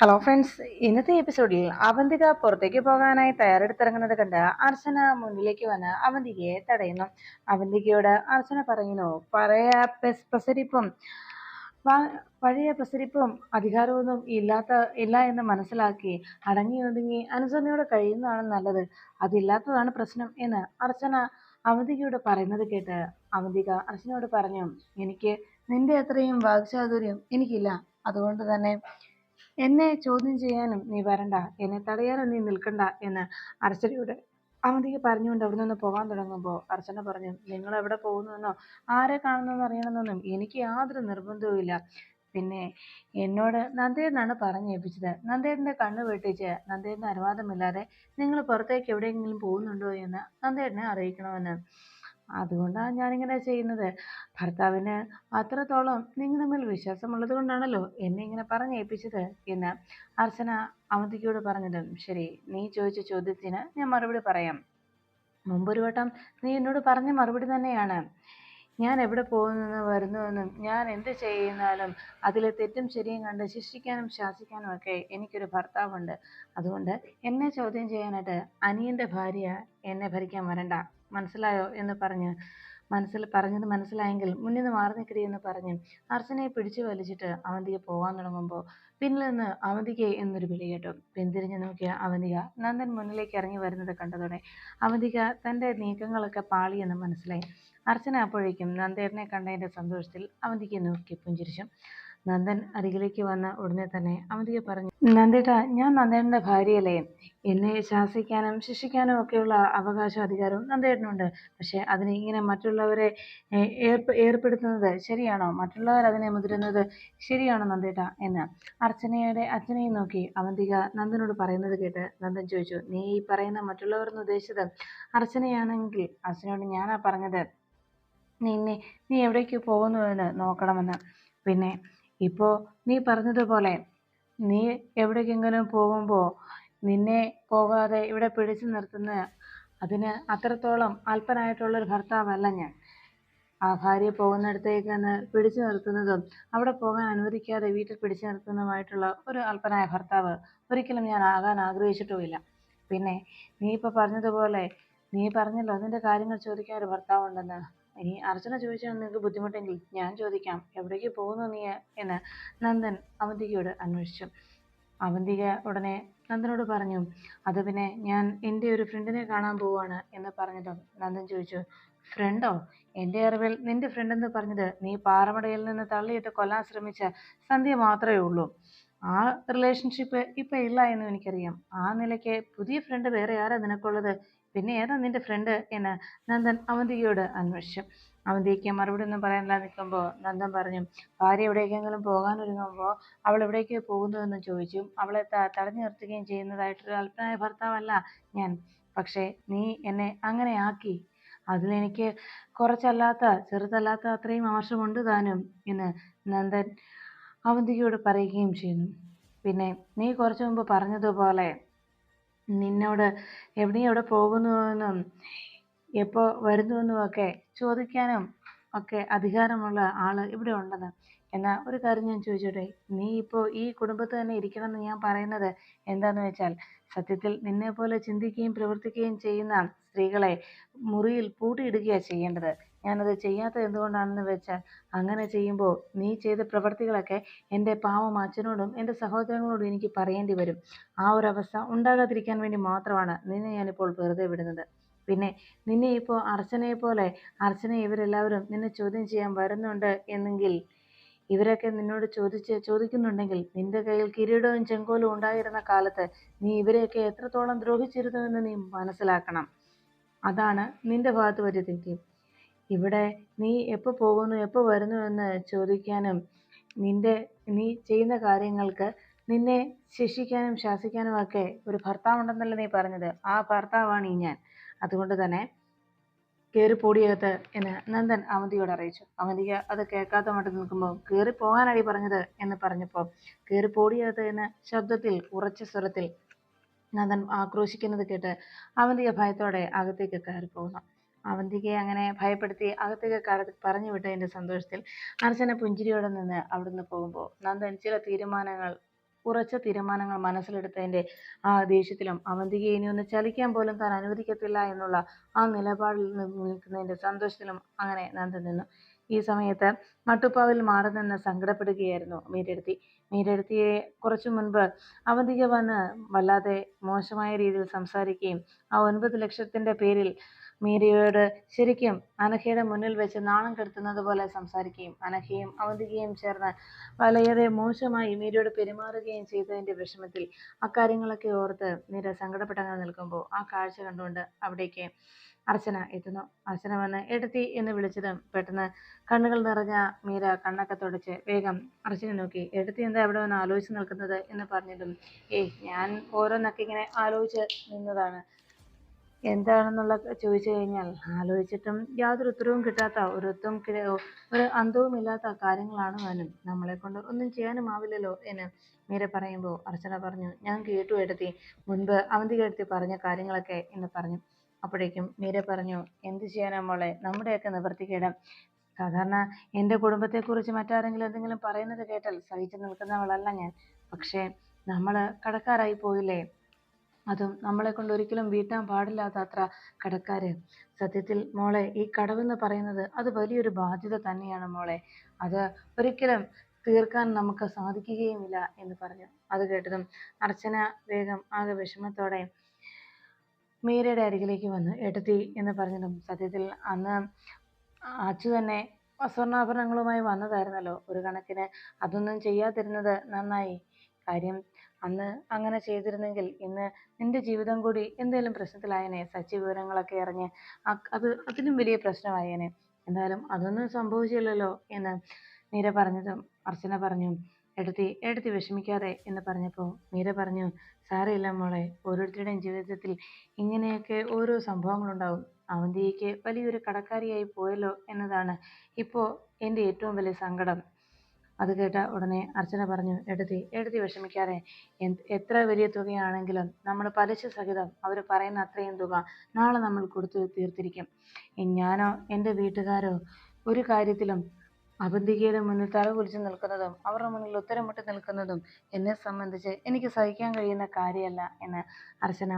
Hello friends ഇന്നത്തെ എപ്പിസോഡിൽ അവന്തിക പുറത്തേക്ക് പോകാനായി തയ്യാറെടുത്തിറങ്ങുന്നത് കണ്ട് അർച്ചന മുന്നിലേക്ക് വന്ന് അവന്തികയെ തടയുന്നു. അവന്തികയോട് അർച്ചന പറയുന്നു പഴയ പ്രസരിപ്പും പഴയ പ്രസരിപ്പും അധികാരമൊന്നും ഇല്ലാത്ത ഇല്ല എന്ന് മനസ്സിലാക്കി അടങ്ങി ഒതുങ്ങി അനുസരണയോടെ കഴിയുന്നതാണ് നല്ലത്. അതില്ലാത്തതാണ് പ്രശ്നം എന്ന് അർച്ചന അവന്തികയോട് പറയുന്നത് കേട്ട് അവന്തിക അർച്ചനയോട് പറഞ്ഞു എനിക്ക് നിന്റെ അത്രയും വാക്ചാതുര്യം എനിക്കില്ല. അതുകൊണ്ട് തന്നെ എന്നെ ചോദ്യം ചെയ്യാനും നീ വരണ്ട എന്നെ തടയാനും നീ നിൽക്കണ്ട എന്ന് അർച്ചനയോട് അവന്തിക പറഞ്ഞുകൊണ്ട് അവിടെ നിന്ന് പോകാൻ തുടങ്ങുമ്പോൾ അർച്ചന പറഞ്ഞു നിങ്ങൾ എവിടെ പോകുന്നുവെന്നോ ആരെ കാണുന്നെന്ന് അറിയണമെന്നൊന്നും എനിക്ക് യാതൊരു നിർബന്ധവുമില്ല പിന്നെ എന്നോട് നന്ദേന്നാണ് പറഞ്ഞേൽപ്പിച്ചത് നന്ദേട്ടന്റെ കണ്ണ് വെട്ടിച്ച് നന്ദേട്ടന്റെ അനുവാദമില്ലാതെ നിങ്ങൾ പുറത്തേക്ക് എവിടെയെങ്കിലും പോകുന്നുണ്ടോ എന്ന് നന്ദേട്ടനെ അറിയിക്കണമെന്ന് അതുകൊണ്ടാണ് ഞാനിങ്ങനെ ചെയ്യുന്നത്. ഭർത്താവിന് അത്രത്തോളം നിങ്ങൾ തമ്മിൽ വിശ്വാസമുള്ളത് കൊണ്ടാണല്ലോ എന്നെ ഇങ്ങനെ പറഞ്ഞേൽപ്പിച്ചത് എന്ന് അർച്ചന അവന്തിക്കയോട് പറഞ്ഞത്. ശരി നീ ചോദിച്ച ചോദ്യത്തിന് ഞാൻ മറുപടി പറയാം. മുമ്പൊരു വട്ടം നീ എന്നോട് പറഞ്ഞ മറുപടി തന്നെയാണ്. ഞാൻ എവിടെ പോകുന്നെന്ന് വരുന്നുവെന്നും ഞാൻ എന്ത് ചെയ്യുന്നാലും അതിലെ തെറ്റും ശരിയും കണ്ട് ശിക്ഷിക്കാനും ശാസിക്കാനും ഒക്കെ എനിക്കൊരു ഭർത്താവുണ്ട്. അതുകൊണ്ട് എന്നെ ചോദ്യം ചെയ്യാനായിട്ട് അനിയന്റെ ഭാര്യ എന്നെ ഭരിക്കാൻ വരണ്ട. മനസ്സിലായോ എന്ന് പറഞ്ഞ് മനസ്സിൽ പറഞ്ഞത് മനസ്സിലായെങ്കിൽ മുന്നിൽ നിന്ന് മാറി നിൽക്കടി എന്ന് പറഞ്ഞ് അർച്ചനയെ പിടിച്ചു വലിച്ചിട്ട് അവന്തിക പോകാൻ തുടങ്ങുമ്പോൾ പിന്നിൽ നിന്ന് അവന്തിക എന്നൊരു വിളി കേട്ടു. പിന്തിരിഞ്ഞു നോക്കിയ അവന്തിക നന്ദൻ മുന്നിലേക്ക് ഇറങ്ങി വരുന്നത് കണ്ടതോടെ അവന്തിക തന്റെ നീക്കങ്ങളൊക്കെ പാളിയെന്ന് മനസ്സിലായി. അർച്ചന അപ്പോഴേക്കും നന്ദേട്ടനെ കണ്ടതിന്റെ സന്തോഷത്തിൽ അവന്തിക നോക്കി പുഞ്ചിരിച്ചു. നന്ദൻ അരികിലേക്ക് വന്ന ഉടനെ തന്നെ അവന്തിക പറഞ്ഞു നന്ദേട്ട ഞാൻ നന്ദേട്ടന്റെ ഭാര്യയല്ലേ? എന്നെ ശാസിക്കാനും ശിക്ഷിക്കാനും ഒക്കെയുള്ള അവകാശവും അധികാരവും നന്ദേട്ടനുണ്ട്. പക്ഷേ അതിനെ ഇങ്ങനെ മറ്റുള്ളവരെ ഏർപ്പെടുത്തുന്നത് ശരിയാണോ? മറ്റുള്ളവർ അതിനെ മുതിരുന്നത് ശരിയാണോ നന്ദേട്ട? എന്ന് അർച്ചനയുടെ അച്ഛനെയും നോക്കി അവന്തിക നന്ദനോട് പറയുന്നത് കേട്ട് നന്ദൻ ചോദിച്ചു നീ ഈ പറയുന്ന മറ്റുള്ളവർ എന്ന് ഉദ്ദേശിച്ചത്? അർച്ചനയാണെങ്കിൽ അർച്ചനയോട് ഞാനാ പറഞ്ഞത് നിന്നെ നീ എവിടേക്ക് പോകുന്നുവെന്ന് നോക്കണമെന്ന്. പിന്നെ ഇപ്പോൾ നീ പറഞ്ഞതുപോലെ നീ എവിടേക്കെങ്കിലും പോകുമ്പോൾ നിന്നെ പോകാതെ ഇവിടെ പിടിച്ചു നിർത്തുന്ന അതിന് അത്രത്തോളം അല്പനായിട്ടുള്ളൊരു ഭർത്താവല്ല ഞാൻ. ആ ഭാര്യ പോകുന്നിടത്തേക്ക് തന്നെ പിടിച്ചു നിർത്തുന്നതും അവിടെ പോകാൻ അനുവദിക്കാതെ വീട്ടിൽ പിടിച്ചു നിർത്തുന്നതുമായിട്ടുള്ള ഒരു അല്പനായ ഭർത്താവ് ഒരിക്കലും ഞാൻ ആകാൻ ആഗ്രഹിച്ചിട്ടുമില്ല. പിന്നെ നീ ഇപ്പോൾ പറഞ്ഞതുപോലെ നീ പറഞ്ഞല്ലോ നിന്റെ കാര്യങ്ങൾ ചോദിക്കാൻ ഒരു ഭർത്താവുണ്ടെന്ന്. ഇനി അർച്ചന ചോദിച്ചാൽ നിങ്ങൾക്ക് ബുദ്ധിമുട്ടെങ്കിൽ ഞാൻ ചോദിക്കാം. എവിടേക്ക് പോകുന്നു നീ എന്ന് നന്ദൻ അവന്തികയോട് അന്വേഷിച്ചു. അവന്തിക ഉടനെ നന്ദനോട് പറഞ്ഞു അത് പിന്നെ ഞാൻ എന്റെ ഒരു ഫ്രണ്ടിനെ കാണാൻ പോവാണ് എന്ന് പറഞ്ഞതും നന്ദൻ ചോദിച്ചു ഫ്രണ്ടോ? എന്റെ അറിവിൽ നിന്റെ ഫ്രണ്ട് എന്ന് പറഞ്ഞത് നീ പാറമടയിൽ നിന്ന് തള്ളിയിട്ട് കൊല്ലാൻ ശ്രമിച്ച സന്ധ്യ മാത്രമേ ഉള്ളൂ. ആ റിലേഷൻഷിപ്പ് ഇപ്പം ഇല്ല എന്ന് എനിക്കറിയാം. ആ നിലയ്ക്ക് പുതിയ ഫ്രണ്ട് വേറെ ആരാ നിനക്കുള്ളത്? പിന്നെ ഏതാ നിന്റെ ഫ്രണ്ട് എന്ന്? നന്ദൻ അവന്തികയോട് അന്വേഷിച്ചു. അവന്തിക്ക് മറുപടി ഒന്നും പറയാനില്ലാതെ നിൽക്കുമ്പോൾ നന്ദൻ പറഞ്ഞു ഭാര്യ എവിടേക്കെങ്കിലും പോകാനൊരുങ്ങുമ്പോൾ അവൾ എവിടേക്ക് പോകുന്നുവെന്ന് ചോദിച്ചു. അവളെ തടഞ്ഞു നിർത്തുകയും ചെയ്യുന്നതായിട്ടൊരു അല്പനായ ഭർത്താവല്ല ഞാൻ. പക്ഷേ നീ എന്നെ അങ്ങനെ ആക്കി. അതിലെനിക്ക് കുറച്ചല്ലാത്ത ചെറുതല്ലാത്ത അത്രയും ആവശ്യമുണ്ട് താനും എന്ന് നന്ദൻ അവന്തികയോട് പറയുകയും ചെയ്യുന്നു. പിന്നെ നീ കുറച്ചു മുമ്പ് പറഞ്ഞതുപോലെ നിന്നോട് എവിടെയും എവിടെ പോകുന്നുവെന്നും എപ്പോൾ വരുന്നുവെന്നുമൊക്കെ ചോദിക്കാനും ഒക്കെ അധികാരമുള്ള ആൾ ഇവിടെ ഉണ്ടെന്ന്. എന്നാൽ ഒരു കാര്യം ഞാൻ ചോദിച്ചോട്ടെ? നീ ഇപ്പോൾ ഈ കുടുംബത്തിൽ തന്നെ ഇരിക്കണമെന്ന് ഞാൻ പറയുന്നത് എന്താണെന്ന് വെച്ചാൽ സത്യത്തിൽ നിന്നെപ്പോലെ ചിന്തിക്കുകയും പ്രവർത്തിക്കുകയും ചെയ്യുന്ന സ്ത്രീകളെ മുറിയിൽ പൂട്ടിയിടുകയാണ് ചെയ്യേണ്ടത്. ഞാനത് ചെയ്യാത്തത് എന്തുകൊണ്ടാണെന്ന് വെച്ചാൽ അങ്ങനെ ചെയ്യുമ്പോൾ നീ ചെയ്ത പ്രവർത്തികളൊക്കെ എന്റെ പാവം അച്ഛനോടും എന്റെ സഹോദരങ്ങളോടും എനിക്ക് പറയേണ്ടി വരും. ആ ഒരു അവസ്ഥ ഉണ്ടാകാതിരിക്കാൻ വേണ്ടി മാത്രമാണ് നിന്നെ ഞാനിപ്പോൾ വെറുതെ വിടുന്നത്. പിന്നെ നിന്നെ ഇപ്പോൾ അർച്ചനയെ പോലെ അർച്ചന ഇവരെല്ലാവരും നിന്നെ ചോദ്യം ചെയ്യാൻ വരുന്നുണ്ട് എന്നെങ്കിൽ ഇവരൊക്കെ നിന്നോട് ചോദിച്ച് ചോദിക്കുന്നുണ്ടെങ്കിൽ നിന്റെ കയ്യിൽ കിരീടവും ചെങ്കോലും ഉണ്ടായിരുന്ന കാലത്ത് നീ ഇവരെയൊക്കെ എത്രത്തോളം ദ്രോഹിച്ചിരുന്നു എന്ന് നീ മനസ്സിലാക്കണം. അതാണ് നിന്റെ ഭാഗത്ത് പറ്റിയ തെറ്റ്. ഇവിടെ നീ എപ്പോൾ പോകുന്നു എപ്പോൾ വരുന്നു എന്ന് ചോദിക്കാനും നിന്റെ നീ ചെയ്യുന്ന കാര്യങ്ങൾക്ക് നിന്നെ ശിക്ഷിക്കാനും ശാസിക്കാനും ഒക്കെ ഒരു ഭർത്താവുണ്ടെന്നല്ലേ നീ പറഞ്ഞത്. ആ ഭർത്താവാണ് ഈ ഞാൻ. അതുകൊണ്ട് തന്നെ കയറി പൊടിയകത്ത് എന്ന് നന്ദൻ അവന്തിയോട് അറിയിച്ചു. അവന്തിക അത് കേൾക്കാത്ത മട്ടിൽ നിൽക്കുമ്പോൾ കയറി പോകാനായി പറഞ്ഞത് എന്ന് പറഞ്ഞപ്പോൾ കയറി പൊടിയകത്ത് എന്ന ശബ്ദത്തിൽ ഉറച്ച സ്വരത്തിൽ നന്ദൻ ആക്രോശിക്കുന്നത് കേട്ട് അവന്തിക ഭയത്തോടെ അകത്തേക്ക് കയറി പോകുന്നു അവന്തികയെ അങ്ങനെ ഭയപ്പെടുത്തി അകത്തേക്ക് കട പറഞ്ഞു വിട്ടതിന്റെ സന്തോഷത്തിൽ അർച്ചന പുഞ്ചിരിയോടെ നിന്ന് അവിടുന്ന് പോകുമ്പോൾ നന്ദൻ ചില തീരുമാനങ്ങൾ ഉറച്ച തീരുമാനങ്ങൾ മനസ്സിലെടുത്തതിന്റെ ആ ദേഷ്യത്തിലും അവന്തികയെ ഇനി ഒന്ന് ചലിക്കാൻ പോലും താൻ അനുവദിക്കത്തില്ല എന്നുള്ള ആ നിലപാടിൽ നിൽക്കുന്നതിന്റെ സന്തോഷത്തിലും അങ്ങനെ നന്ദൻ നിന്നു. ഈ സമയത്ത് മട്ടുപ്പാവിൽ മാറി നിന്ന് സങ്കടപ്പെടുകയായിരുന്നു മീരെടുത്തി മീരെടുത്തിയെ കുറച്ചു മുൻപ് അവന്തിക വന്ന് വല്ലാതെ മോശമായ രീതിയിൽ സംസാരിക്കുകയും ആ ഒൻപത് ലക്ഷത്തിന്റെ പേരിൽ മീരയോട് ശരിക്കും അനഘയുടെ മുന്നിൽ വെച്ച് നാണം കെടുത്തുന്നത് പോലെ സംസാരിക്കുകയും അനഘയും അവന്തികയും ചേർന്ന് വളരെ മോശമായി മീരയോട് പെരുമാറുകയും ചെയ്തതിന്റെ വിഷമത്തിൽ അക്കാര്യങ്ങളൊക്കെ ഓർത്ത് മീര സങ്കടപ്പെട്ടങ്ങനെ നിൽക്കുമ്പോൾ ആ കാഴ്ച കണ്ടുകൊണ്ട് അവിടേക്ക് അർച്ചന എത്തുന്നു. അർച്ചന വന്ന് എടുത്തി എന്ന് വിളിച്ചതും പെട്ടെന്ന് കണ്ണുകൾ നിറഞ്ഞ മീര കണ്ണൊക്കെ തുടച്ച് വേഗം അർച്ചനെ നോക്കി. എടുത്തി എന്താ ഇവിടെ വന്ന് ആലോചിച്ച് നിൽക്കുന്നത്? എന്ന് പറഞ്ഞതും ഏയ് ഞാൻ ഓരോന്നൊക്കെ ഇങ്ങനെ ആലോചിച്ച് നിന്നതാണ്. എന്താണെന്നുള്ള ചോദിച്ചു കഴിഞ്ഞാൽ ആലോചിച്ചിട്ടും യാതൊരു ഉത്തരവും കിട്ടാത്ത ഒരൊത്തും ഒരു അന്തവുമില്ലാത്ത കാര്യങ്ങളാണ് നമ്മളെ കൊണ്ട് ഒന്നും ചെയ്യാനും ആവില്ലല്ലോ എന്ന് മീര പറയുമ്പോൾ അർച്ചന പറഞ്ഞു ഞാൻ കേട്ടു എടുത്തി. മുൻപ് അവന്തിക എടുത്തി പറഞ്ഞ കാര്യങ്ങളൊക്കെ എന്ന് പറഞ്ഞു. അപ്പോഴേക്കും മീര പറഞ്ഞു എന്ത് ചെയ്യാനാ മോളെ? നമ്മുടെയൊക്കെ നിവർത്തിക്കേട് സാധാരണ എന്റെ കുടുംബത്തെക്കുറിച്ച് മറ്റാരെങ്കിലും എന്തെങ്കിലും പറയുന്നത് കേട്ടാൽ സഹിച്ചു നിൽക്കുന്നവളല്ല ഞാൻ. പക്ഷേ നമ്മൾ കടക്കാരായി പോയില്ലേ? അതും നമ്മളെ കൊണ്ട് ഒരിക്കലും വീട്ടാൻ പാടില്ലാത്ത അത്ര കടക്കാര്. സത്യത്തിൽ മോളെ ഈ കടവെന്ന് പറയുന്നത് അത് വലിയൊരു ബാധ്യത തന്നെയാണ് മോളെ. അത് ഒരിക്കലും തീർക്കാൻ നമുക്ക് സാധിക്കുകയുമില്ല എന്ന് പറഞ്ഞു. അത് കേട്ടതും അർച്ചന വേഗം ആകെ വിഷമത്തോടെ മീരയുടെ അരികിലേക്ക് വന്നു എടുത്തി എന്ന് പറഞ്ഞതും സത്യത്തിൽ അന്ന് അച്ചു തന്നെ സ്വർണാഭരണങ്ങളുമായി വന്നതായിരുന്നല്ലോ. ഒരു കണക്കിന് അതൊന്നും ചെയ്യാതിരുന്നത് നന്നായി. കാര്യം അന്ന് അങ്ങനെ ചെയ്തിരുന്നെങ്കിൽ ഇന്ന് നിന്റെ ജീവിതം കൂടി എന്തേലും പ്രശ്നത്തിലായേനെ? സച്ചി വിവരങ്ങളൊക്കെ അറിഞ്ഞ് അത് അതിലും വലിയ പ്രശ്നമായേനെ. എന്തായാലും അതൊന്നും സംഭവിച്ചില്ലല്ലോ എന്ന് മീര പറഞ്ഞതും അർച്ചന പറഞ്ഞു എടുത്തി എടുത്തി വിഷമിക്കാതെ എന്ന് പറഞ്ഞപ്പോൾ മീര പറഞ്ഞു സാരമില്ല മോളെ ഓരോരുത്തരുടെയും ജീവിതത്തിൽ ഇങ്ങനെയൊക്കെ ഓരോ സംഭവങ്ങളുണ്ടാവും. അവന്തിക്ക് വലിയൊരു കടക്കാരിയായി പോയല്ലോ എന്നതാണ് ഇപ്പോൾ എന്റെ ഏറ്റവും വലിയ സങ്കടം. അത് കേട്ട ഉടനെ അർച്ചന പറഞ്ഞു എടുത്തി എടുത്തി വിഷമിക്കാതെ. എത്ര വലിയ തുകയാണെങ്കിലും നമ്മൾ പലിശ സഹിതം അവർ പറയുന്ന അത്രയും തുക നാളെ നമ്മൾ കൊടുത്തു തീർത്തിരിക്കും. ഞാനോ എന്റെ വീട്ടുകാരോ ഒരു കാര്യത്തിലും അവന്തികയുടെ മുന്നിൽ തല കുലിച്ച് നിൽക്കുന്നതും അവരുടെ മുന്നിൽ ഉത്തരം മുട്ടി നിൽക്കുന്നതും എന്നെ സംബന്ധിച്ച് എനിക്ക് സഹിക്കാൻ കഴിയുന്ന കാര്യമല്ല എന്ന് അർച്ചന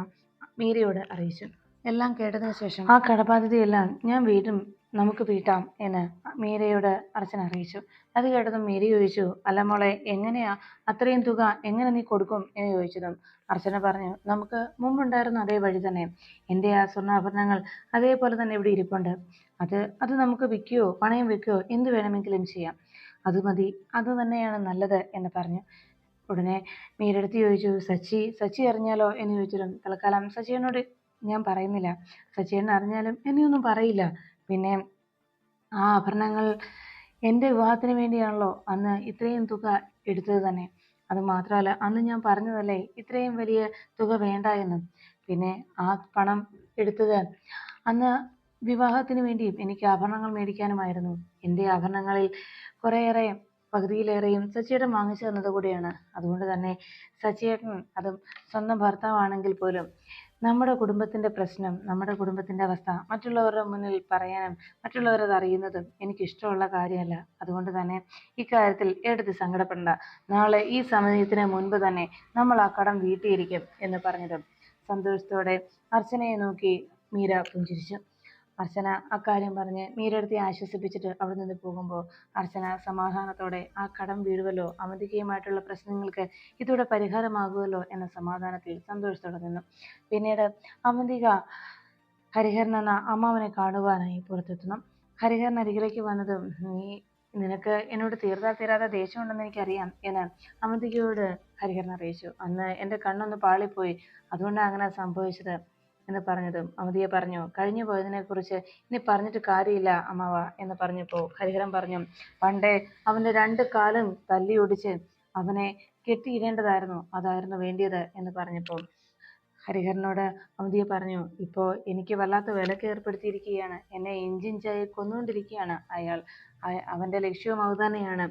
മീരയോട് അറിയിച്ചു. എല്ലാം കേട്ടതിന് ശേഷം ആ കടബാധ്യതയെല്ലാം ഞാൻ വീട്ടും നമുക്ക് വീട്ടാം എന്ന് മീരയോട് അർച്ചന അറിയിച്ചു. അത് കേട്ടതും മീര ചോദിച്ചു അല്ല മോളെ എങ്ങനെയാ? അത്രയും തുക എങ്ങനെ നീ കൊടുക്കും? എന്ന് ചോദിച്ചതും അർച്ചന പറഞ്ഞു നമുക്ക് മുമ്പുണ്ടായിരുന്ന അതേ വഴി തന്നെ. എന്റെ ആ സ്വർണാഭരണങ്ങൾ അതേപോലെ തന്നെ ഇവിടെ ഇരിപ്പുണ്ട്. അത് അത് നമുക്ക് വിൽക്കുകയോ പണയം വെക്കുകയോ എന്ത് വേണമെങ്കിലും ചെയ്യാം. അത് മതി അത് തന്നെയാണ് നല്ലത് എന്ന് പറഞ്ഞു. ഉടനെ മീരെടുത്ത് ചോദിച്ചു സച്ചി സച്ചി അറിഞ്ഞാലോ? എന്ന് ചോദിച്ചിട്ടും തൽക്കാലം സച്ചിയനോട് ഞാൻ പറയുന്നില്ല. സച്ചിയൻ അറിഞ്ഞാലും എന്നെയൊന്നും പറയില്ല. പിന്നെ ആ ആഭരണങ്ങൾ എന്റെ വിവാഹത്തിന് വേണ്ടിയാണല്ലോ അന്ന് ഇത്രയും തുക എടുത്തത് തന്നെ. അത് മാത്രമല്ല അന്ന് ഞാൻ പറഞ്ഞതല്ലേ ഇത്രയും വലിയ തുക വേണ്ട എന്ന്. പിന്നെ ആ പണം എടുത്തത് അന്ന് വിവാഹത്തിന് വേണ്ടിയും എനിക്ക് ആഭരണങ്ങൾ മേടിക്കാനുമായിരുന്നു. എന്റെ ആഭരണങ്ങളിൽ കുറേയേറെ പകുതിയിലേറെയും സച്ചിയേട്ടൻ വാങ്ങിച്ചു തന്നത് കൂടിയാണ്. അതുകൊണ്ട് തന്നെ സച്ചിയേട്ടൻ അതും സ്വന്തം ഭർത്താവാണെങ്കിൽ പോലും നമ്മുടെ കുടുംബത്തിന്റെ പ്രശ്നം നമ്മുടെ കുടുംബത്തിന്റെ അവസ്ഥ മറ്റുള്ളവരുടെ മുന്നിൽ പറയാനും മറ്റുള്ളവരത് അറിയുന്നതും എനിക്കിഷ്ടമുള്ള കാര്യമല്ല. അതുകൊണ്ട് തന്നെ ഇക്കാര്യത്തിൽ എടുത്ത് സങ്കടപ്പെടേണ്ട. നാളെ ഈ സമയത്തിന് മുൻപ് തന്നെ നമ്മൾ ആ കടം വീട്ടിയിരിക്കും എന്ന് പറഞ്ഞതും സന്തോഷത്തോടെ അർച്ചനയെ നോക്കി മീര പുഞ്ചിരിച്ചു. അർച്ചന അക്കാര്യം പറഞ്ഞ് മീരടുത്തി ആശ്വസിപ്പിച്ചിട്ട് അവിടെ നിന്ന് പോകുമ്പോൾ അർച്ചന സമാധാനത്തോടെ ആ കടം വീഴുവല്ലോ? അവന്തികയുമായിട്ടുള്ള പ്രശ്നങ്ങൾക്ക് ഇതോടെ പരിഹാരമാകുമല്ലോ എന്ന സമാധാനത്തിൽ സന്തോഷത്തോടെ നിന്നു. പിന്നീട് അവന്തിക ഹരിഹരൻ എന്ന അമ്മാവനെ കാണുവാനായി പുറത്തെത്തുന്നു. ഹരിഹരൻ അരികിലേക്ക് വന്നതും നീ നിനക്ക് എന്നോട് തീർത്താൽ തീരാതെ ദേഷ്യമുണ്ടെന്ന് എനിക്കറിയാം എന്ന് അവന്തികയോട് ഹരിഹരൻ അറിയിച്ചു. അന്ന് എന്റെ കണ്ണൊന്ന് പാളിപ്പോയി. അതുകൊണ്ടാണ് അങ്ങനെ സംഭവിച്ചത്. എന്ന് പറഞ്ഞതും അമിതിയെ പറഞ്ഞു കഴിഞ്ഞു പോയതിനെക്കുറിച്ച് ഇനി പറഞ്ഞിട്ട് കാര്യമില്ല അമ്മാവ എന്ന് പറഞ്ഞപ്പോൾ ഹരിഹരൻ പറഞ്ഞു പണ്ടേ അവന്റെ രണ്ട് കാലും തല്ലി ഒടിച്ച് അവനെ കെട്ടിയിടേണ്ടതായിരുന്നു അതായിരുന്നു വേണ്ടിയത് എന്ന് പറഞ്ഞപ്പോൾ ഹരിഹരനോട് അമിതിയെ പറഞ്ഞു ഇപ്പോ എനിക്ക് വല്ലാത്ത വിലക്ക് ഏർപ്പെടുത്തിയിരിക്കുകയാണ് എന്നെ ഇഞ്ചിഞ്ചായി കൊന്നുകൊണ്ടിരിക്കുകയാണ് അയാൾ അവന്റെ ലക്ഷ്യവും അത് തന്നെയാണ്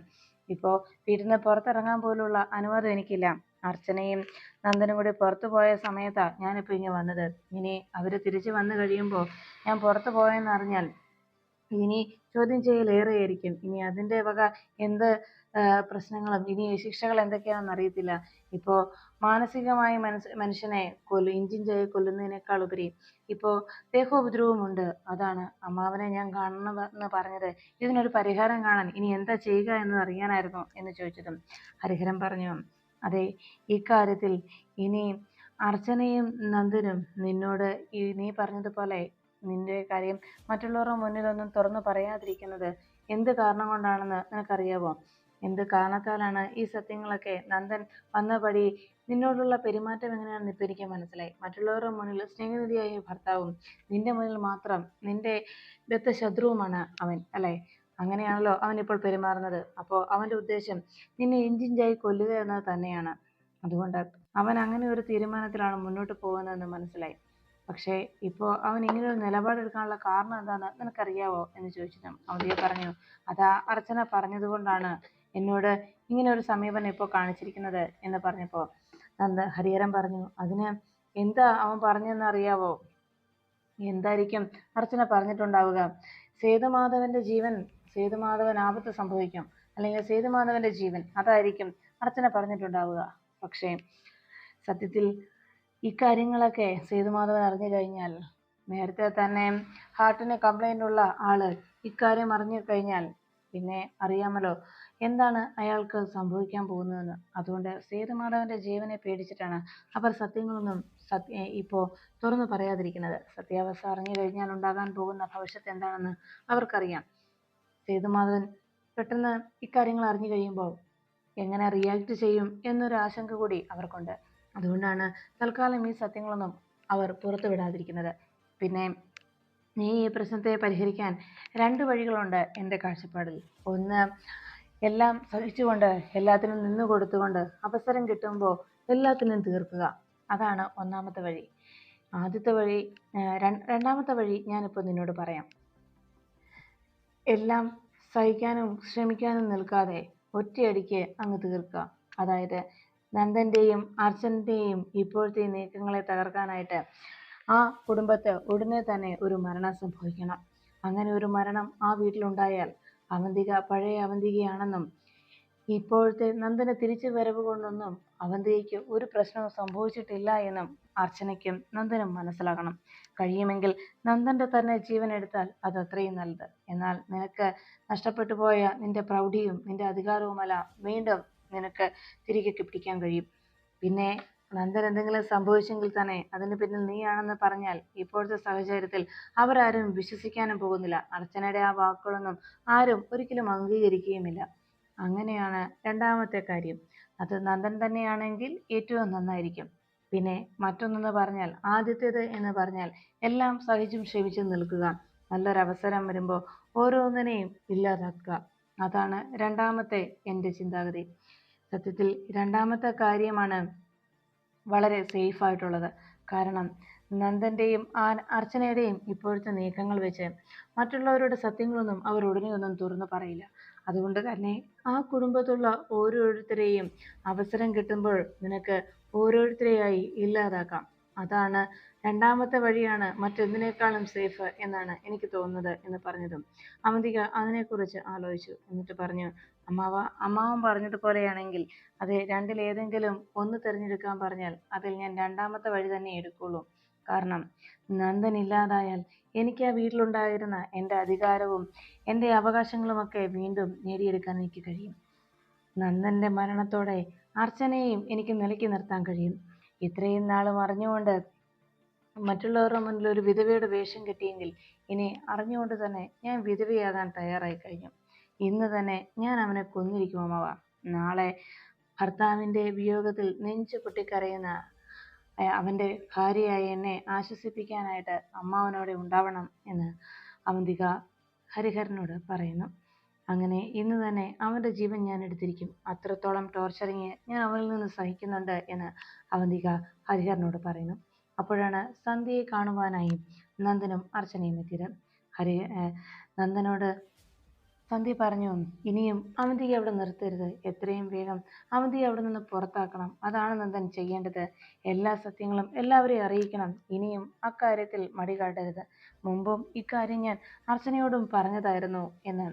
ഇപ്പോൾ വീട്ടിൽ പുറത്തിറങ്ങാൻ പോലുള്ള അനുവാദം എനിക്കില്ല അർച്ചനയും നന്ദനും കൂടി പുറത്തു പോയ സമയത്താണ് ഞാനിപ്പോൾ ഇങ്ങനെ വന്നത്. ഇനി അവർ തിരിച്ചു വന്നു കഴിയുമ്പോൾ ഞാൻ പുറത്തു പോയെന്ന് അറിഞ്ഞാൽ ഇനി ചോദ്യം ചെയ്യലേറെയായിരിക്കും ഇനി അതിന്റെ വക എന്ത് പ്രശ്നങ്ങളും ഇനി ശിക്ഷകൾ എന്തൊക്കെയാണെന്ന് അറിയത്തില്ല. ഇപ്പോൾ മാനസികമായി മനസ് മനുഷ്യനെ കൊല്ലു ഇഞ്ചിഞ്ചായി കൊല്ലുന്നതിനേക്കാൾ ഉപരി ഇപ്പോൾ ദേഹോപദ്രവമുണ്ട്. അതാണ് അമ്മാവനെ ഞാൻ കാണണമെന്ന് പറഞ്ഞത്. ഇതിനൊരു പരിഹാരം കാണാൻ ഇനി എന്താ ചെയ്യുക എന്ന് അറിയാനായിരുന്നു എന്ന് ചോദിച്ചതും ഹരിഹരൻ പറഞ്ഞു അതെ ഇക്കാര്യത്തിൽ ഇനി അർച്ചനയും നന്ദനും നിന്നോട് ഈ നീ പറഞ്ഞതുപോലെ നിന്റെ കാര്യം മറ്റുള്ളവരുടെ മുന്നിലൊന്നും തുറന്നു പറയാതിരിക്കുന്നത് എന്ത് കാരണം കൊണ്ടാണെന്ന് നിനക്കറിയാവോ? എന്ത് കാരണത്താലാണ് ഈ സത്യങ്ങളൊക്കെ നന്ദൻ വന്നപടി നിന്നോടുള്ള പെരുമാറ്റം എങ്ങനെയാണെന്ന് ഇപ്പം എനിക്ക് മനസ്സിലായി. മറ്റുള്ളവരുടെ മുന്നിൽ സ്നേഹനിധിയായ ഭർത്താവും നിന്റെ മുന്നിൽ മാത്രം നിന്റെ ബദ്ധ ശത്രുവുമാണ് അവൻ അല്ലേ? അങ്ങനെയാണല്ലോ അവൻ ഇപ്പോൾ പെരുമാറുന്നത്. അപ്പോൾ അവന്റെ ഉദ്ദേശം നിന്നെ ഇഞ്ചിഞ്ചായി കൊല്ലുക എന്നത് തന്നെയാണ്. അതുകൊണ്ട് അവൻ അങ്ങനെ ഒരു തീരുമാനത്തിലാണ് മുന്നോട്ട് പോകുന്നതെന്ന് മനസ്സിലായി. പക്ഷേ ഇപ്പോൾ അവൻ ഇങ്ങനൊരു നിലപാടെടുക്കാനുള്ള കാരണം എന്താണെന്ന് നിനക്കറിയാവോ എന്ന് ചോദിച്ചതും അവധിയെ പറഞ്ഞു അതാ അർച്ചന പറഞ്ഞതുകൊണ്ടാണ് എന്നോട് ഇങ്ങനെ ഒരു സമീപനം ഇപ്പോൾ കാണിച്ചിരിക്കുന്നത് എന്ന് പറഞ്ഞപ്പോൾ നന്ദ ഹരിഹരൻ പറഞ്ഞു അതിന് എന്താ അവൻ പറഞ്ഞതെന്ന് അറിയാവോ? എന്തായിരിക്കും അർച്ചന പറഞ്ഞിട്ടുണ്ടാവുക? സേതുമാധവന്റെ ജീവൻ സേതുമാധവൻ ആപത്ത് സംഭവിക്കും. അല്ലെങ്കിൽ സേതുമാധവന്റെ ജീവൻ. അതായിരിക്കും അർച്ചന പറഞ്ഞിട്ടുണ്ടാവുക. പക്ഷേ സത്യത്തിൽ ഇക്കാര്യങ്ങളൊക്കെ സേതുമാധവൻ അറിഞ്ഞു കഴിഞ്ഞാൽ നേരത്തെ തന്നെ ഹാർട്ടിന് കംപ്ലൈന്റ് ഉള്ള ആൾ ഇക്കാര്യം അറിഞ്ഞു കഴിഞ്ഞാൽ പിന്നെ അറിയാമല്ലോ എന്താണ് അയാൾക്ക് സംഭവിക്കാൻ പോകുന്നതെന്ന്. അതുകൊണ്ട് സേതുമാധവന്റെ ജീവനെ പേടിച്ചിട്ടാണ് അവർ സത്യങ്ങളൊന്നും സത്യ ഇപ്പോൾ തുറന്നു പറയാതിരിക്കുന്നത്. സത്യാവസ്ഥ അറിഞ്ഞു കഴിഞ്ഞാൽ ഉണ്ടാകാൻ പോകുന്ന ഭവിഷ്യത്ത് എന്താണെന്ന് അവർക്കറിയാം. സേതുമാധവൻ പെട്ടെന്ന് ഇക്കാര്യങ്ങൾ അറിഞ്ഞു കഴിയുമ്പോൾ എങ്ങനെ റിയാക്ട് ചെയ്യും എന്നൊരു ആശങ്ക കൂടി അവർക്കുണ്ട്. അതുകൊണ്ടാണ് തൽക്കാലം ഈ സത്യങ്ങളൊന്നും അവർ പുറത്തു വിടാതിരിക്കുന്നത് പിന്നെ നീ ഈ പ്രശ്നത്തെ പരിഹരിക്കാൻ രണ്ട് വഴികളുണ്ട് എന്റെ കാഴ്ചപ്പാടിൽ. ഒന്ന് എല്ലാം സഹിച്ചുകൊണ്ട് എല്ലാത്തിനും നിന്നു കൊടുത്തുകൊണ്ട് അവസരം കിട്ടുമ്പോൾ എല്ലാത്തിനും തീർക്കുക. അതാണ് ഒന്നാമത്തെ വഴി. ആദ്യത്തെ വഴി രണ്ടാമത്തെ വഴി ഞാനിപ്പോൾ നിന്നോട് പറയാം. എല്ലാം സഹിക്കാനും ശ്രമിക്കാനും നിൽക്കാതെ ഒറ്റയടിക്ക് അങ്ങ് തീർക്കുക. അതായത് നന്ദന്റെയും അർച്ചന്റെയും ഇപ്പോഴത്തെ നീക്കങ്ങളെ തകർക്കാനായിട്ട് ആ കുടുംബത്ത് ഉടനെ തന്നെ ഒരു മരണം സംഭവിക്കണം. അങ്ങനെ ഒരു മരണം ആ വീട്ടിലുണ്ടായാൽ അവന്തിക പഴയ അവന്തികയാണെന്നും ഇപ്പോഴത്തെ നന്ദന തിരിച്ചു വരവ് കൊണ്ടൊന്നും അവന്തികയ്ക്ക് ഒരു പ്രശ്നവും സംഭവിച്ചിട്ടില്ല എന്നും അർച്ചനയ്ക്കും നന്ദനും മനസ്സിലാകണം. കഴിയുമെങ്കിൽ നന്ദന്റെ തന്നെ ജീവൻ എടുത്താൽ അത് അത്രയും നല്ലത്. എന്നാൽ നിനക്ക് നഷ്ടപ്പെട്ടു പോയ നിന്റെ പ്രൗഢിയും നിന്റെ അധികാരവുമെല്ലാം വീണ്ടും നിനക്ക് തിരികെ പിടിക്കാൻ കഴിയും. പിന്നെ നന്ദൻ എന്തെങ്കിലും സംഭവിച്ചെങ്കിൽ തന്നെ അതിന് പിന്നിൽ നീയാണെന്ന് പറഞ്ഞാൽ ഇപ്പോഴത്തെ സാഹചര്യത്തിൽ അവരാരും വിശ്വസിക്കാനും പോകുന്നില്ല. അർച്ചനയുടെ ആ വാക്കുകളൊന്നും ആരും ഒരിക്കലും അംഗീകരിക്കുകയുമില്ല. അങ്ങനെയാണ് രണ്ടാമത്തെ കാര്യം. അത് നന്ദൻ തന്നെയാണെങ്കിൽ ഏറ്റവും നന്നായിരിക്കും. പിന്നെ മറ്റൊന്നെന്ന് പറഞ്ഞാൽ ആദ്യത്തേത് എന്ന് പറഞ്ഞാൽ എല്ലാം സഹിച്ചും ക്ഷമിച്ചും നിൽക്കുക. നല്ലൊരവസരം വരുമ്പോൾ ഓരോന്നിനെയും ഇല്ലാതാക്കുക. അതാണ് രണ്ടാമത്തെ എന്റെ ചിന്താഗതി. സത്യത്തിൽ രണ്ടാമത്തെ കാര്യമാണ് വളരെ സേഫ് ആയിട്ടുള്ളത്. കാരണം നന്ദന്റെയും ആ അർച്ചനയുടെയും ഇപ്പോഴത്തെ നീക്കങ്ങൾ വെച്ച് മറ്റുള്ളവരുടെ സത്യങ്ങളൊന്നും അവർ ഉടനെ ഒന്നും തുറന്നു പറയില്ല. അതുകൊണ്ട് തന്നെ ആ കുടുംബത്തുള്ള ഓരോരുത്തരെയും അവസരം കിട്ടുമ്പോൾ നിനക്ക് ഓരോരുത്തരെയായി ഇല്ലാതാക്കാം. അതാണ് രണ്ടാമത്തെ വഴിയാണ് മറ്റെന്തിനേക്കാളും സേഫ് എന്നാണ് എനിക്ക് തോന്നുന്നത് എന്ന് പറഞ്ഞതും. അവന്തിക അതിനെക്കുറിച്ച് ആലോചിച്ചു. എന്നിട്ട് പറഞ്ഞു അമ്മാവ അമ്മാവൻ പറഞ്ഞതുപോലെയാണെങ്കിൽ അത് രണ്ടിലേതെങ്കിലും ഒന്ന് തിരഞ്ഞെടുക്കാൻ പറഞ്ഞാൽ അതിൽ ഞാൻ രണ്ടാമത്തെ വഴി തന്നെ എടുക്കുള്ളൂ. കാരണം നന്ദൻ ഇല്ലാതായാൽ എനിക്ക് ആ വീട്ടിലുണ്ടായിരുന്ന എന്റെ അധികാരവും എന്റെ അവകാശങ്ങളുമൊക്കെ വീണ്ടും നേടിയെടുക്കാൻ എനിക്ക് കഴിയും. നന്ദന്റെ മരണത്തോടെ അർച്ചനയെയും എനിക്ക് നിലക്കി നിർത്താൻ കഴിയും. ഇത്രയും നാളും അറിഞ്ഞുകൊണ്ട് മറ്റുള്ളവരുടെ മുന്നിൽ ഒരു വിധവയുടെ വേഷം കിട്ടിയെങ്കിൽ ഇനി അറിഞ്ഞുകൊണ്ട് തന്നെ ഞാൻ വിധവയാകാൻ തയ്യാറായി കഴിഞ്ഞു. ഇന്ന് തന്നെ ഞാൻ അവനെ കൊന്നിരിക്കും അമ്മവ നാളെ ഭർത്താവിന്റെ വിയോഗത്തിൽ നെഞ്ചു പൊട്ടിക്കരയുന്ന അവന്റെ ഭാര്യയായ എന്നെ ആശ്വസിപ്പിക്കാനായിട്ട് അമ്മാവനോടെ ഉണ്ടാവണം എന്ന് അവന്തിക ഹരിഹരനോട് പറയുന്നു. അങ്ങനെ ഇന്ന് തന്നെ അവന്റെ ജീവൻ ഞാൻ എടുത്തിരിക്കും. അത്രത്തോളം ടോർച്ചറിങ് ഞാൻ അവനിൽ നിന്ന് സഹിക്കുന്നുണ്ട് എന്ന് അവന്തിക ഹരിഹരനോട് പറയുന്നു. അപ്പോഴാണ് സന്ധ്യയെ കാണുവാനായി നന്ദനും അർച്ചനയും എത്തിയത്. ഹരി നന്ദനോട് സന്ധ്യ പറഞ്ഞു ഇനിയും അവന്തിയെ അവിടെ നിർത്തരുത്. എത്രയും വേഗം അവന്തിയെ അവിടെ നിന്ന് പുറത്താക്കണം. അതാണ് നന്ദൻ ചെയ്യേണ്ടത്. എല്ലാ സത്യങ്ങളും എല്ലാവരെയും അറിയിക്കണം. ഇനിയും അക്കാര്യത്തിൽ മടി കാട്ടരുത്. മുമ്പും ഇക്കാര്യം ഞാൻ അർച്ചനയോടും പറഞ്ഞതായിരുന്നു എന്ന്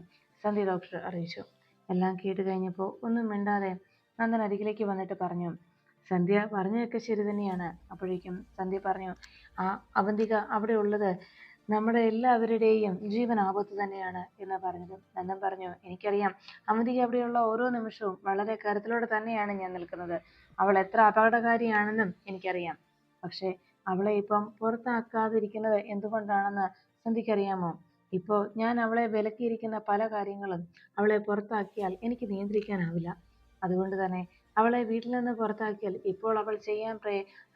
സന്ധ്യ ഡോക്ടർ അറിയിച്ചു. എല്ലാം കേട്ട് കഴിഞ്ഞപ്പോൾ ഒന്നും മിണ്ടാതെ നന്ദൻ അരികിലേക്ക് വന്നിട്ട് പറഞ്ഞു സന്ധ്യ പറഞ്ഞതൊക്കെ ശരി തന്നെയാണ്. അപ്പോഴേക്കും സന്ധ്യ പറഞ്ഞു ആ അവന്തിക അവിടെ ഉള്ളത് നമ്മുടെ എല്ലാവരുടെയും ജീവൻ ആപത്ത് തന്നെയാണ് എന്ന് പറഞ്ഞത് നന്ദൻ പറഞ്ഞു. എനിക്കറിയാം. അമിതിക്ക് അവിടെയുള്ള ഓരോ നിമിഷവും വളരെ കരുതലോടെ തന്നെയാണ് ഞാൻ നിൽക്കുന്നത്. അവൾ എത്ര അപകടകാരിയാണെന്നും എനിക്കറിയാം. പക്ഷേ അവളെ ഇപ്പം പുറത്താക്കാതിരിക്കുന്നത് എന്തുകൊണ്ടാണെന്ന് സന്ധിക്കറിയാമോ? ഇപ്പോൾ ഞാൻ അവളെ വിലക്കിയിരിക്കുന്ന പല കാര്യങ്ങളും അവളെ പുറത്താക്കിയാൽ എനിക്ക് നിയന്ത്രിക്കാനാവില്ല. അതുകൊണ്ട് തന്നെ അവളെ വീട്ടിൽ നിന്ന് പുറത്താക്കിയാൽ ഇപ്പോൾ അവൾ ചെയ്യാൻ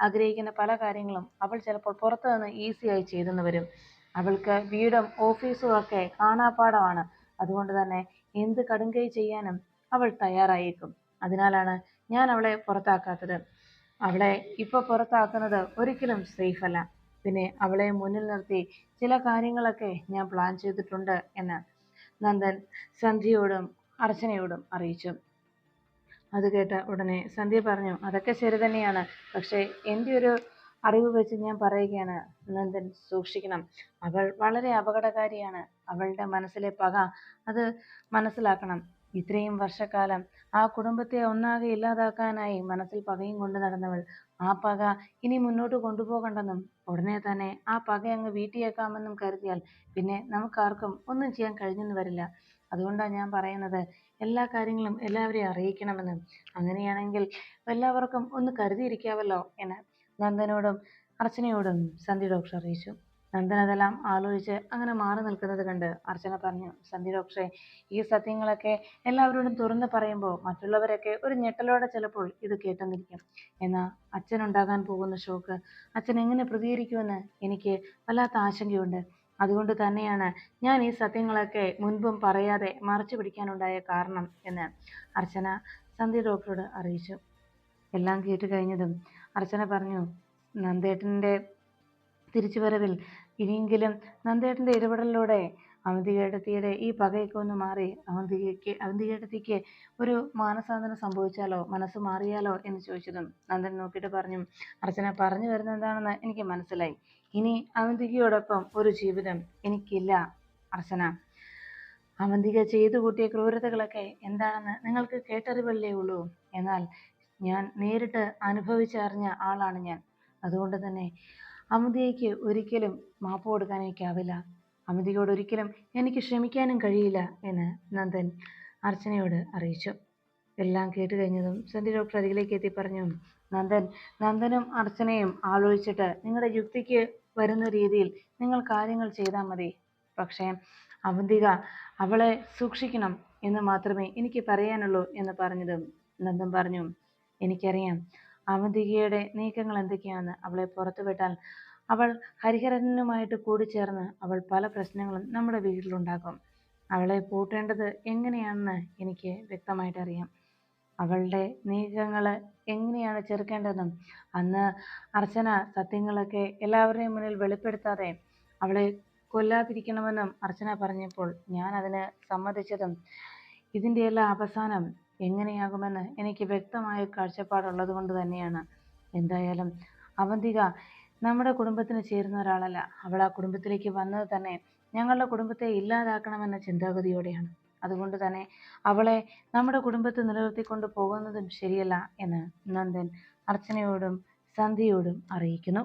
ആഗ്രഹിക്കുന്ന പല കാര്യങ്ങളും അവൾ ചിലപ്പോൾ പുറത്തു നിന്ന് ഈസിയായി ചെയ്തെന്ന് വരും. അവൾക്ക് വീടും ഓഫീസും ഒക്കെ കാണാപ്പാടമാണ് അതുകൊണ്ട് തന്നെ എന്ത് കടുങ്കൈ ചെയ്യാനും അവൾ തയ്യാറായേക്കും. അതിനാലാണ് ഞാൻ അവളെ പുറത്താക്കാത്തത്. അവളെ ഇപ്പൊ പുറത്താക്കുന്നത് ഒരിക്കലും സേഫ് അല്ല പിന്നെ അവളെ മുന്നിൽ നിർത്തി ചില കാര്യങ്ങളൊക്കെ ഞാൻ പ്ലാൻ ചെയ്തിട്ടുണ്ട് എന്ന് നന്ദൻ സന്ധ്യയോടും അർച്ചനയോടും അറിയിച്ചു. അത് കേട്ട ഉടനെ സന്ധ്യ പറഞ്ഞു അതൊക്കെ ശരി തന്നെയാണ്. പക്ഷേ എന്റെ ഒരു അറിവ് വെച്ച് ഞാൻ പറയുകയാണ് നന്ദൻ സൂക്ഷിക്കണം. അവൾ വളരെ അപകടകാരിയാണ്. അവളുടെ മനസ്സിലെ പക അത് മനസ്സിലാക്കണം. ഇത്രയും വർഷക്കാലം ആ കുടുംബത്തെ ഒന്നാകെ ഇല്ലാതാക്കാനായി മനസ്സിൽ പകയും കൊണ്ട് നടന്നവൾ ആ പക ഇനി മുന്നോട്ട് കൊണ്ടുപോകണ്ടെന്നും ഉടനെ തന്നെ ആ പക അങ്ങ് വീട്ടിയേക്കാമെന്നും കരുതിയാൽ പിന്നെ നമുക്കാർക്കും ഒന്നും ചെയ്യാൻ കഴിഞ്ഞെന്ന് വരില്ല. അതുകൊണ്ടാണ് ഞാൻ പറയുന്നത് എല്ലാ കാര്യങ്ങളും എല്ലാവരെയും അറിയിക്കണമെന്നും. അങ്ങനെയാണെങ്കിൽ എല്ലാവർക്കും ഒന്ന് കരുതിയിരിക്കാമല്ലോ എന്ന് നന്ദനോടും അർച്ചനയോടും സന്ധ്യ ഡോക്ടർ അറിയിച്ചു. നന്ദൻ അതെല്ലാം ആലോചിച്ച് അങ്ങനെ മാറി നിൽക്കുന്നത് കണ്ട് അർച്ചന പറഞ്ഞു സന്ധ്യ ഡോക്ടറെ ഈ സത്യങ്ങളൊക്കെ എല്ലാവരോടും തുറന്നു പറയുമ്പോൾ മറ്റുള്ളവരൊക്കെ ഒരു ഞെട്ടലോടെ ചിലപ്പോൾ ഇത് കേട്ടെന്നിരിക്കും. എന്നാൽ അച്ഛനുണ്ടാകാൻ പോകുന്ന ഷോക്ക് അച്ഛൻ എങ്ങനെ പ്രതികരിക്കുമെന്ന് എനിക്ക് വല്ലാത്ത ആശങ്കയുണ്ട്. അതുകൊണ്ട് തന്നെയാണ് ഞാൻ ഈ സത്യങ്ങളൊക്കെ മുൻപും പറയാതെ മറച്ചു പിടിക്കാനുണ്ടായ കാരണം എന്ന് അർച്ചന സന്ധ്യ ഡോക്ടറോട് അറിയിച്ചു. എല്ലാം കേട്ട് കഴിഞ്ഞതും അർച്ചന പറഞ്ഞു നന്ദേട്ടന്റെ തിരിച്ചുവരവിൽ ഇനിയെങ്കിലും നന്ദേട്ടന്റെ ഇടപെടലിലൂടെ അവന്തികേട്ടത്തിയുടെ ഈ പകയൊക്കെ ഒന്ന് മാറി അവന്തികയ്ക്ക് അവന്തികേട്ടത്തിക്ക് ഒരു മാനസാന്തനം സംഭവിച്ചാലോ മനസ്സ് മാറിയാലോ എന്ന് ചോദിച്ചതും നന്ദൻ നോക്കിയിട്ട് പറഞ്ഞു അർച്ചന പറഞ്ഞു വരുന്നത് എന്താണെന്ന് എനിക്ക് മനസ്സിലായി. ഇനി അവന്തികയോടൊപ്പം ഒരു ജീവിതം എനിക്കില്ല അർച്ചന. അവന്തിക ചെയ്തു കൂട്ടിയ ക്രൂരതകളൊക്കെ എന്താണെന്ന് നിങ്ങൾക്ക് കേട്ടറിവല്ലേ ഉള്ളൂ. എന്നാൽ ഞാൻ നേരിട്ട് അനുഭവിച്ചറിഞ്ഞ ആളാണ് ഞാൻ. അതുകൊണ്ട് തന്നെ അമിതയ്ക്ക് ഒരിക്കലും മാപ്പ് കൊടുക്കാൻ എനിക്കാവില്ല. അമിതയോട് ഒരിക്കലും എനിക്ക് ക്ഷമിക്കാനും കഴിയില്ല എന്ന് നന്ദൻ അർച്ചനയോട് അറിയിച്ചു. എല്ലാം കേട്ട് കഴിഞ്ഞതും സെന്റ് ഡോക്ടർ അരികിലേക്ക് എത്തി പറഞ്ഞു നന്ദൻ നന്ദനും അർച്ചനയും ആലോചിച്ചിട്ട് നിങ്ങളുടെ യുക്തിക്ക് വരുന്ന രീതിയിൽ നിങ്ങൾ കാര്യങ്ങൾ ചെയ്താൽ മതി. പക്ഷേ അവന്തിക അവളെ സൂക്ഷിക്കണം എന്ന് മാത്രമേ എനിക്ക് പറയാനുള്ളൂ എന്ന് പറഞ്ഞതും നന്ദൻ പറഞ്ഞു. എനിക്കറിയാം. അവന്തികയുടെ നീക്കങ്ങൾ എന്തൊക്കെയാണെന്ന് അവളെ പുറത്തുവിട്ടാൽ അവൾ ഹരിഹരനുമായിട്ട് കൂടിച്ചേർന്ന് അവൾ പല പ്രശ്നങ്ങളും നമ്മുടെ വീട്ടിലുണ്ടാക്കും. അവളെ പൂട്ടേണ്ടത് എങ്ങനെയാണെന്ന് എനിക്ക് വ്യക്തമായിട്ട് അറിയാം അവളുടെ നീക്കങ്ങൾ എങ്ങനെയാണ് ചെറുക്കേണ്ടതെന്നും അന്ന് അർച്ചന സത്യങ്ങളൊക്കെ എല്ലാവരുടെയും മുന്നിൽ വെളിപ്പെടുത്താതെ അവളെ കൊല്ലാതിരിക്കണമെന്നും അർച്ചന പറഞ്ഞപ്പോൾ ഞാൻ അതിന് സമ്മതിച്ചതും ഇതിന്റെയെല്ലാം അവസാനം എങ്ങനെയാകുമെന്ന് എനിക്ക് വ്യക്തമായ കാഴ്ചപ്പാടുള്ളത് കൊണ്ട് തന്നെയാണ്. എന്തായാലും അവന്തിക നമ്മുടെ കുടുംബത്തിന് ചേരുന്ന ഒരാളല്ല. അവൾ ആ കുടുംബത്തിലേക്ക് വന്നത് തന്നെ ഞങ്ങളുടെ കുടുംബത്തെ ഇല്ലാതാക്കണമെന്ന ചിന്താഗതിയോടെയാണ്. അതുകൊണ്ട് തന്നെ അവളെ നമ്മുടെ കുടുംബത്തിൽ നിലനിർത്തിക്കൊണ്ട് പോകുന്നതും ശരിയല്ല എന്ന് നന്ദൻ അർച്ചനയോടും സന്ധ്യയോടും അറിയിക്കുന്നു.